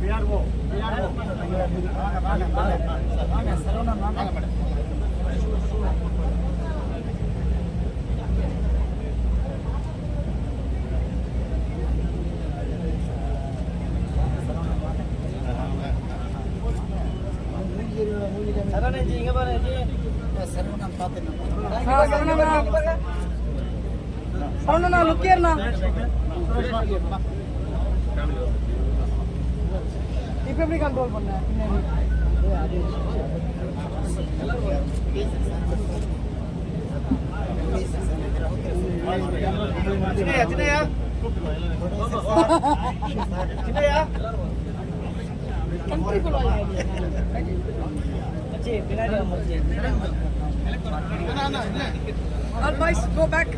PRO PRO Saravanan வாங்க. Madam Saravana லுக்கியர்ண்ணா இப்போ எப்படி கண்ட்ரோல் பண்ண பின்னாடி Chinnayya Chinnayya Chinnayya go back.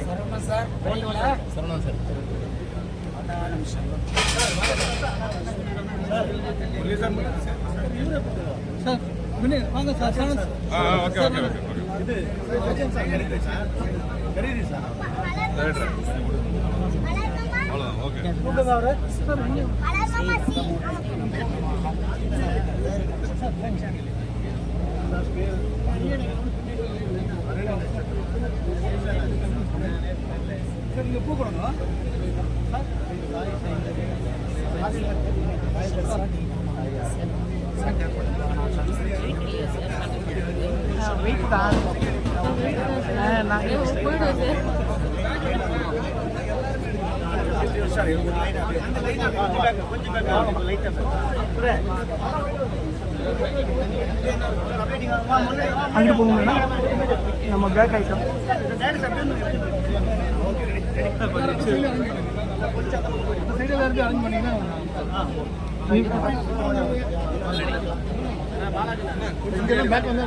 Saravanan sir. Sir sir வாங்க சார் சார் ஆ ஓகே ஓகே ஓகே அவ்வளோதான் ஓகே சார் இங்கே பூ கொடுங்க வெயிட் தான் அங்கே போகணும்னா நம்ம பேக் ஐட்டம் சைடில் இருந்து அரேஞ்ச் பண்ணீங்கன்னா இங்கெல்லாம் பேக் வந்து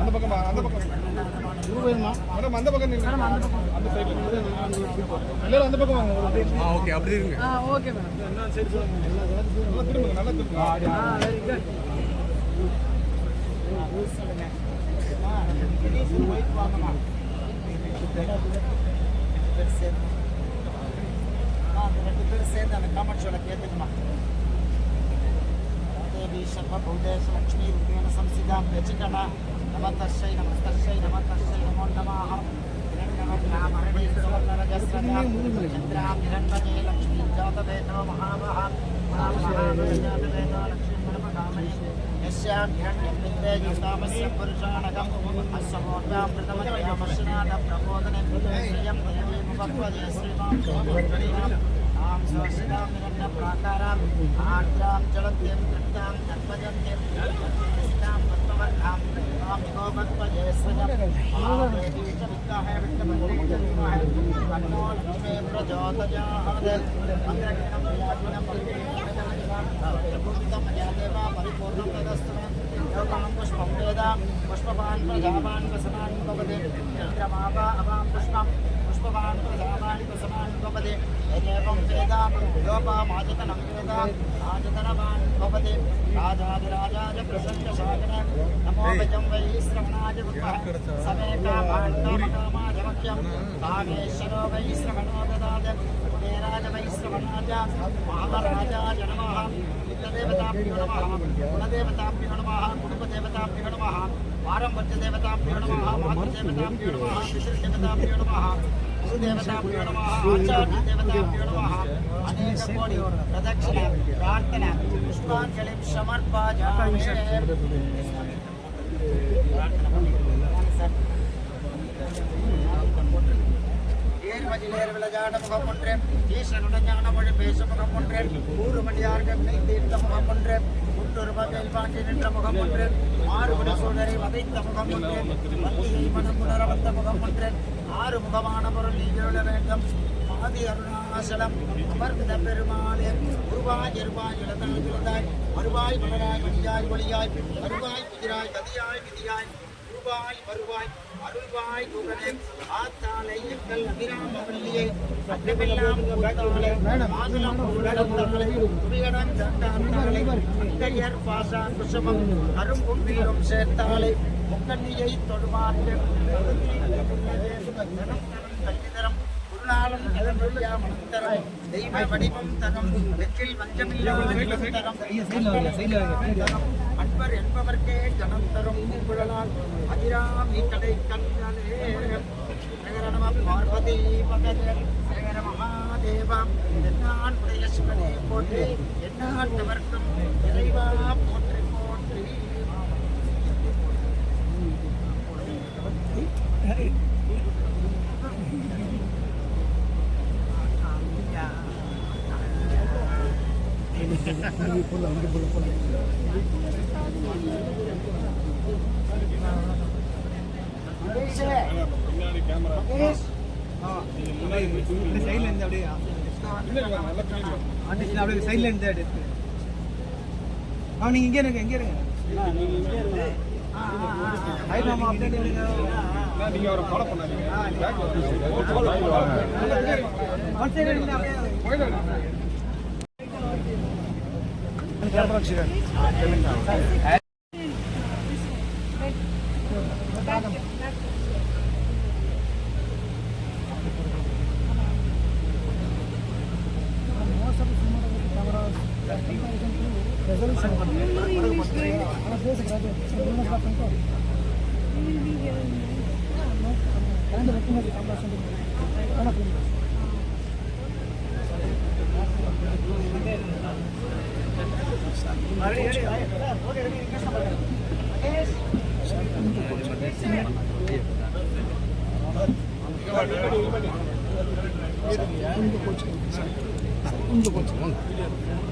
அந்த பக்கம் அந்த பக்கம் மேடம் அந்த பக்கம். அந்த சைடுல எல்லாரும் அந்த பக்கம் வாங்க ஆ ஓகே அப்படி இருங்க. ஆ ஓகே மேடம் நல்லா திரும்புங்க நல்லா திரும்புங்க. ஆ வெரி குட் ரெண்டு பேரும் சேர்ந்து அந்த காமாட்சியோட கேட்டுக்குமா पश्याम्यन्ते युतामस्य पुरुषाणकम् अस्समोर्वां प्रथमतयामश्नादप्रबोधने श्रियं देवीमुपपदे श्रीमां सोमप्रीणाम् आं स्वशिरां निरन्नप्राकाराम् आर्द्रां चलन्त्यं तृप्तां जन्मजन्त्यं जलपतिस्तां पद्मवर्गां गोपत्पदे श्रियं महादेवी च वित्ताहे वित्तमन्त्रे च विद्महे तन्नो लक्ष्मे प्रचोदयाहदे अग्रगणं व्यापिनं पुष्पवान् प्रजावान् वसनान् भवति चन्द्रमावा अवां पुष्पं पुष्पवान् प्रजावान् वसनान् भवति यदेवं वेद योपामाजतनं वेद आजतनवान् भवति राजाधिराजाय प्रसन्नशाकने नमो वयं वै श्रवणाय विद्महे समे कामान् कामकामाय कामेश्वरो वै श्रवणो ददात् राजा वैश्रवणाजाः महामराजाय नमः पितृदेवताभ्यो नमः कुलदेवताभ्यो नमः प्रदक्षिणा प्रार्थना पुष्पाञ्जलिं समर्पयामि ஏர்மதிலேர் விளையாட முகம் ஒன்றேன் ஈசனுட ஞான மொழி பேசும் முகம் ஒன்றேன் ஊறுமடியார்கள் தீர்த்த முகம் ஒன்றேன் முற்றொரு வகையில் பாண்டி நின்ற முகம் ஒன்றேன் மாறுபடி சூழலை வதைத்த முகம் ஒன்றேன் வந்தியை மனம் உணர வந்த முகம் ஒன்றேன் ஆறு முகமான பொருள் நீ வேண்டும் ஆதி அருணாசலம் அமர்ந்த பெருமாளே உருவாய் எருவாய் வருவாய் மலராய் மணியாய் ஒளியாய் வருவாய் புதிராய் கதியாய் விதியாய் ரூபாய் வருவாய் அருள்வாய் குகனே ஆத்தாலை எங்கள் அபிராம வள்ளியை. அற்றமெல்லாம் கூத்தாலை மாதுளம் உலகத்தாலை துரியடன் சண்டாத்தாலை அங்கையர் பாசான் குசமம். கரும்பும்பிலும் சேர்த்தாலை. முக்கண்ணியை தொடுமாற்று கல்விதரம் குருநாளும் இளமையா மந்தரம் தெய்வ வடிவம் தரம். வெற்றில் வஞ்சமில்லா தரம். அன்பர் என்பவர்க்கே ஜனம் தரும். குழலால் அதிராமி கடை கண்களே. நகர நம பார்வதி பகதே நகர என்னான் உடைய சிவனே போற்றி என்னாட்டவர்க்கும் இறைவா போற்றி பின்னாடி கேமரா நீங்க முன்னாடி நிறுத்தி சைடுல இருந்து அப்படியே பின்னாடி வாங்க நல்லா பின்னாடி வாங்க ஆண்டிச்சு அப்படியே சைடுல இருந்து எடுத்து. அவன் நீங்க இங்கே இருங்க இங்கே இருங்க. நீங்க அவரை ஃபாலோ பண்ணாதீங்க. வாங்க ஒன் சைடு நில்லுங்க,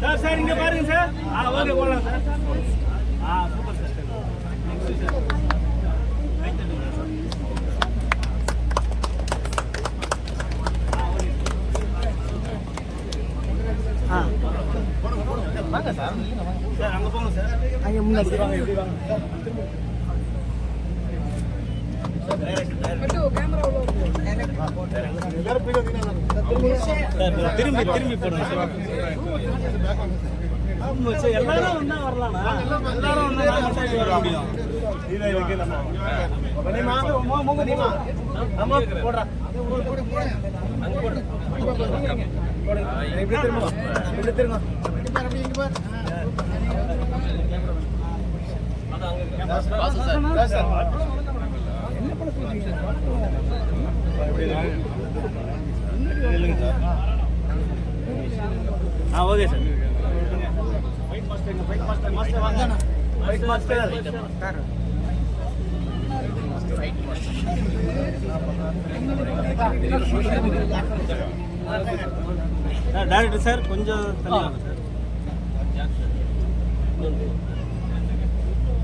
சார் சார் இங்க பாருங்க சார். ஆ ஓகே போலாம் சார். ஆ சூப்பர் சார். சார் அங்க போங்க சார். அங்கே முன்னாடி. சார் திரும்பி திரும்பி போடுங்க எல்லாரும் ஒண்ணா வரலாம்ண்ணா எல்லாரும் நான் மட்டும் வர முடியும். நீமா மூங்க நீமா ஆமா போடுறா. அங்க போடு இப்படி திரும்ப. இப்படி திரும்ப ஆ okay sir. Fight master fight director sir கொஞ்சம் தள்ளி சார்.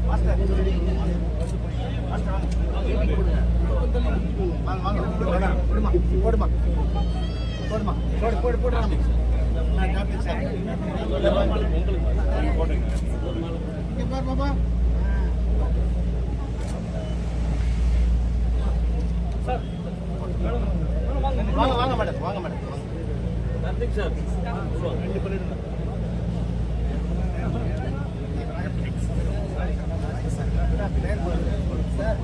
மாஸ்டர் போடுமா போடுமா போடுமா போடு போடு போடு ராமு. நான் காப்பி சார் இங்க பாரு பாப்பா வாங்க வாங்க மேடம் வாங்க மேடம் சார் சார் நீங்க சார்.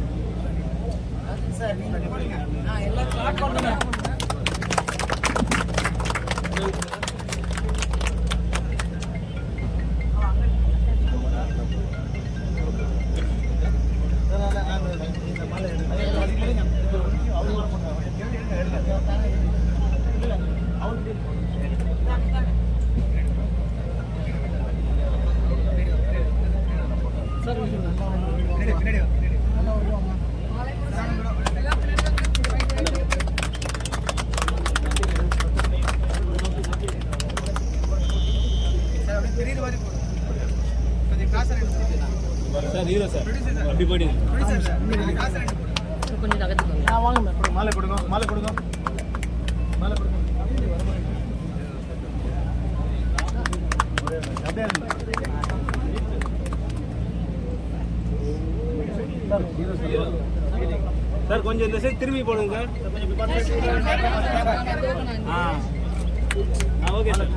கொஞ்சம் ஆ வாங்க மாலை கொடுங்க மாலை கொடுங்க. மாலை கொடுங்க. அப்படியே. Sir, hero sir. சார் கொஞ்சம் இந்த சைடு திரும்பி போடுங்க. ஆ. ஓகே சார்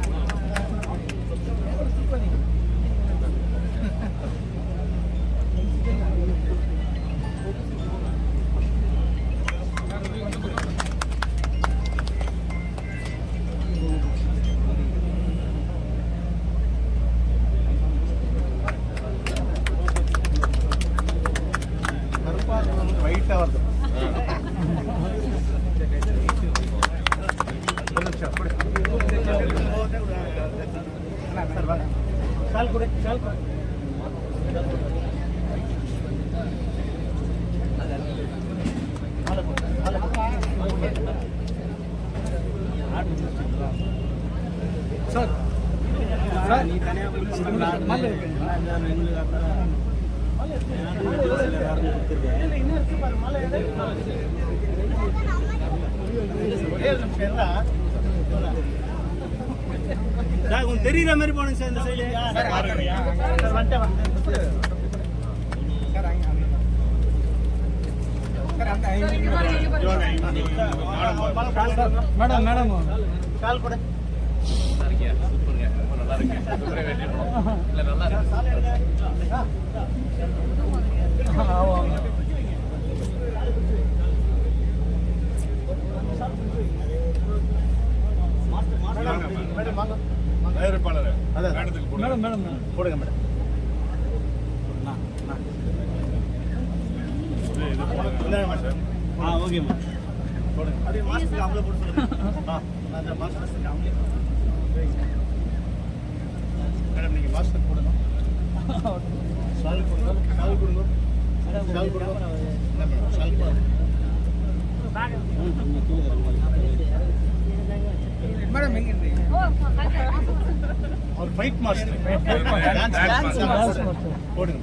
சார் சார் கொஞ்சம் தெரியுற மாதிரி போனேன் சார் இந்த சைடு சார், வந்துட்டேன், வந்துட்டேன். சார் அங்கே அங்கே சார் அந்த ஐநூறு மேடம் மேடம் கால் கொடு மேடம் வாங்க தயாரிப்பாளர் அதான். மேடத்துக்கு போடுங்க. மேடம் மேடம் போடுங்க மேடம் இந்தாங்க மேடம் ஆ ஓகேம்மா போடுங்க மாஸ்க் அம்பளை மேடம் நீங்க மாஸ்க் போடுங்க ஷால் கொடுங்க ஷால் கொடுங்க ஷால் கொடுங்க என்ன மேடம் ஷால் கொடுங்க மேடம் எங்க ஒரு ஃபைட் மாஸ்டர் மாஸ்டர் போடுங்க.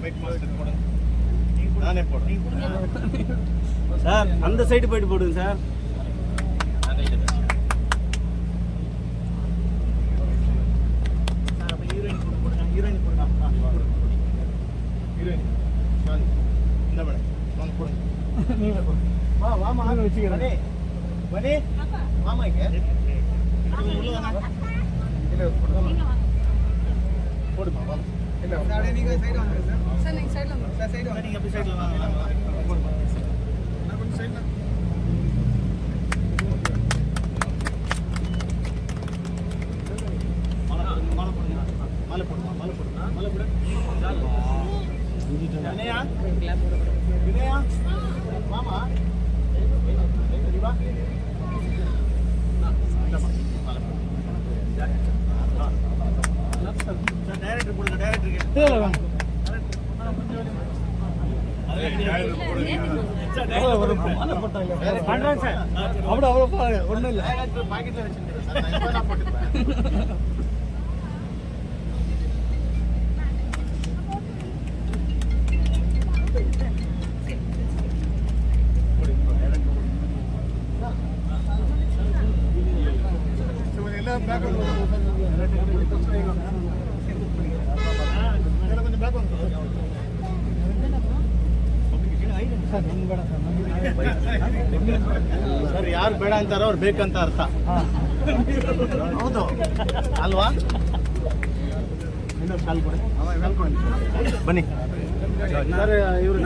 ஃபைட் மாஸ்டர் போடுங்க. நானே போடுறேன். சார் அந்த சைடு போயிட்டு போடுங்க சார். போடுங்க. போடுமா வா இல்ல அப்படியே நீங்க சைடு வந்துருங்க சார். சார் நீங்க அப்படி கொஞ்சம் போடுங்க மாமா சார் டைரக்டர் போடுங்க டைரக்டருக்கு பண்றேன் சார் அவ்வளோ அவ்வளோ ஒன்றும் இல்லை. ಸರ್ ಯಾರು ಬೇಡ ಅಂತಾರೋ ಅವ್ರು ಬೇಕಂತ ಅರ್ಥ. ಹೌದು. ಅಲ್ವಾ? ಬನ್ನಿ. ಇವರು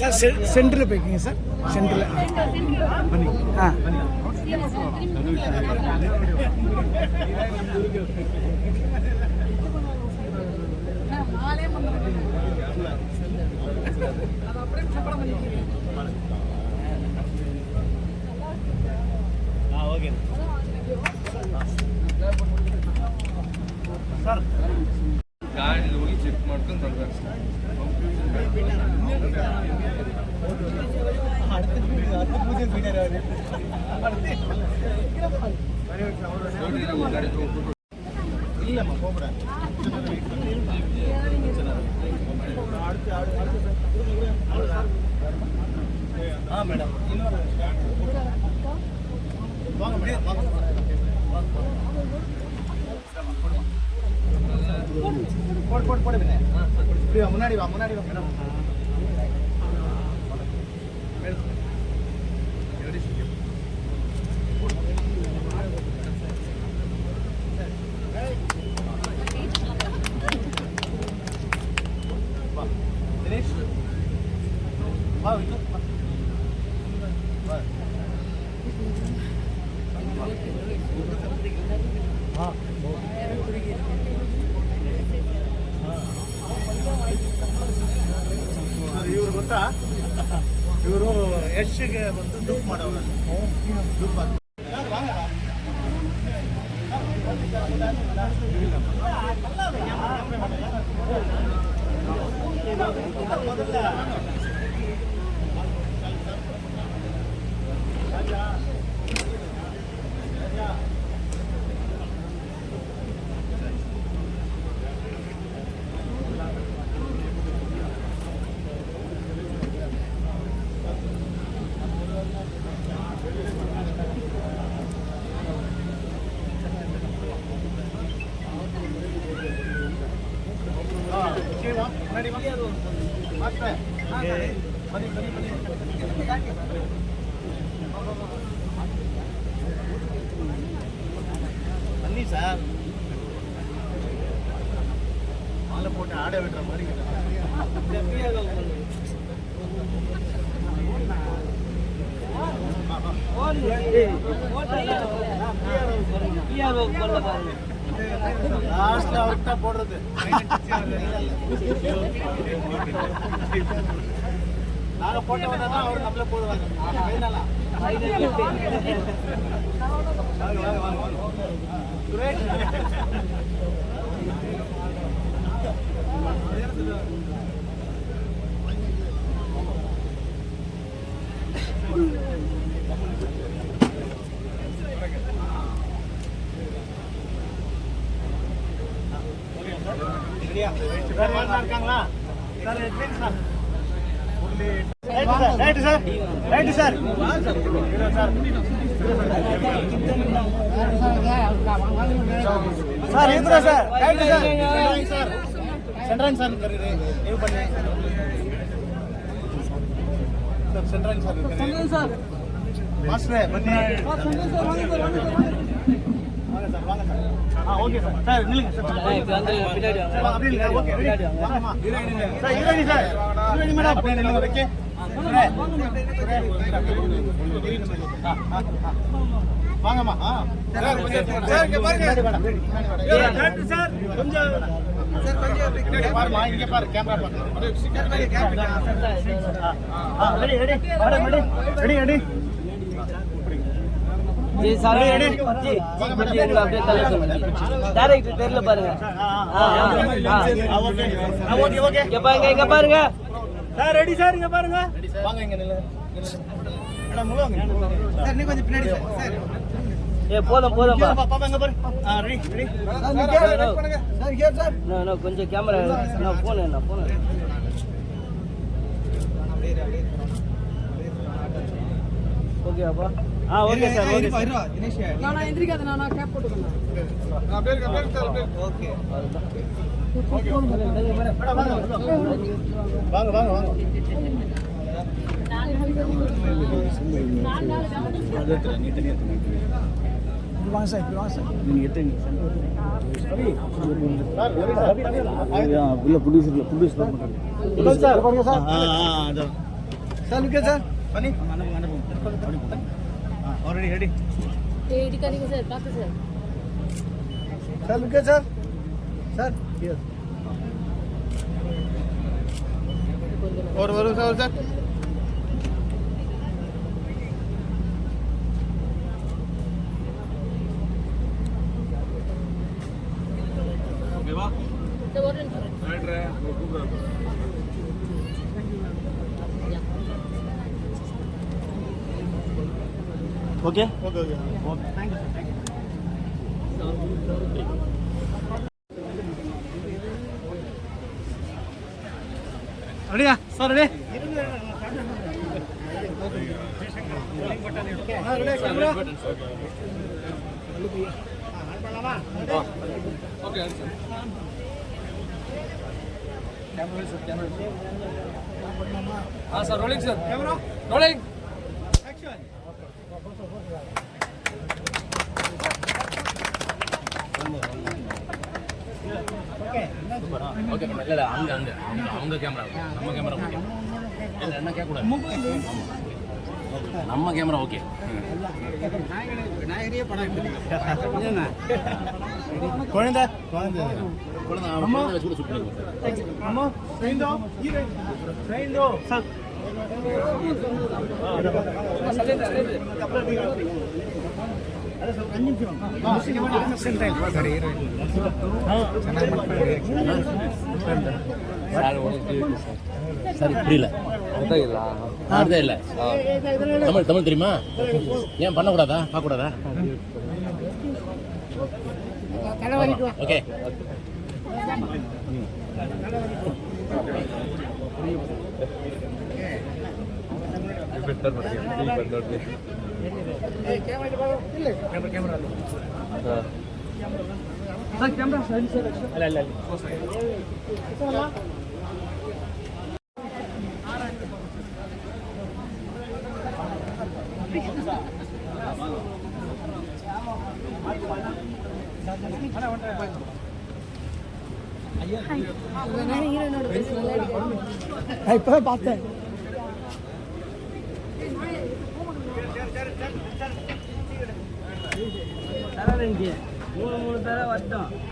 sir central baking sir. Central. ಬನ್ನಿ. ಹಾಂ. ಗಾಡಿ ಹೋಗಿ ಚೆಕ್ ಮಾಡ್ಕೊಂಡು ಬರ್ಬೇಕು ಇಲ್ಲಮ್ಮ ಹೋಗ್ಬಿಡ ஆ மேடம். இன்னொரு வாங்க மேடம். வாங்க போடு போடு போடு முன்னாடி வா முன்னாடி வா மேடம். ಬಂದು லாஸ்ட்ல அவர்கிட்ட போடுறது நாங்க போட்ட வந்தா தான் அவர் நம்மள போடுவாங்க இருக்காங்களா right sir right sir sir இருக்கிறா சார் ரைட்டு சார் சார் சென்ட்ராங் சார் இருக்காரு பண்ணேன் சார் சென்ட்ராங் சார் இருக்காரு சார் மாஸ்டர் பண்ணி வாங்க சார் வாங்க சார். ஆ ஓகே சார். சார் நில்லுங்க சார். இப்போ வந்து பின்னாடி வாங்க. அப்படியே இல்ல. ஓகே பின்னாடி வாங்க. Heroine sir heroine sir. Heroine madam. வாங்கம்மா. கொஞ்சம் ஜி சார். ஜி ஜி கொஞ்சம் அப்படியே சொல்லுங்க டைரக்டர் தெரியல பாருங்க. இங்க பாருங்க இங்க பாருங்க. Sir ready sir? இங்க பாருங்க. வாங்க இங்க நில்லுங்க மேடம் முழு வாங்க சார் நீ கொஞ்சம் பின்னாடி சார். சார். ஏ போதும் போதும்பா பாப்பா பாப்பா இங்க பாரு. ஆ ready ready sir care sir no no கொஞ்சம் கேமரா நான் போன் நான் போன் ஓகேவாப்பா ஆ ஓகே சார் ஓகே சார் இருவா தினேஷ். அப்படியே இருக்கு, அப்படியே இருக்கு சார், அப்படியே இருக்கு. ஓகே. வாங்க வாங்க வாங்க. வாங்க சார் இப்படி வாங்க சார். சார். Sir sir. ஆ ஆ அதோ சார் நிற்க சார் பண்ணி ஆல்ரெடி ரெடி இடிக்காதீங்க சார் பார்த்து சார் சார் நிற்க சார் சார் ஒரு வரும் சார் சார் சார் ஒரு நிமிஷம் ஓகே ஓகே ஓகே ரெடியா சார் ரெடி ஓகே ஆ sir rolling sir camera rolling okay madam இல்லை அங்க அங்க அவங்க அவங்க கேமரா நம்ம கேமரா ஓகே. இல்லை என்ன கேட்கக்கூடாது நம்ம கேமரா ஓகே. குழந்தை. குழந்தை. குழந்தை சுட்டு பண்ணிக்குவோம் சார் சார் உனக்கு சார் புரியல. அர்த்தம் இல்லை. தமிழ் தமிழ் தெரியுமா? ஏன் பண்ணக்கூடாதா? பார்க்கக்கூடாதா? ஓகே. ஹீரோனோட பேச நல்லா இருக்கு நான் இப்போ பார்த்தேன் वाटतं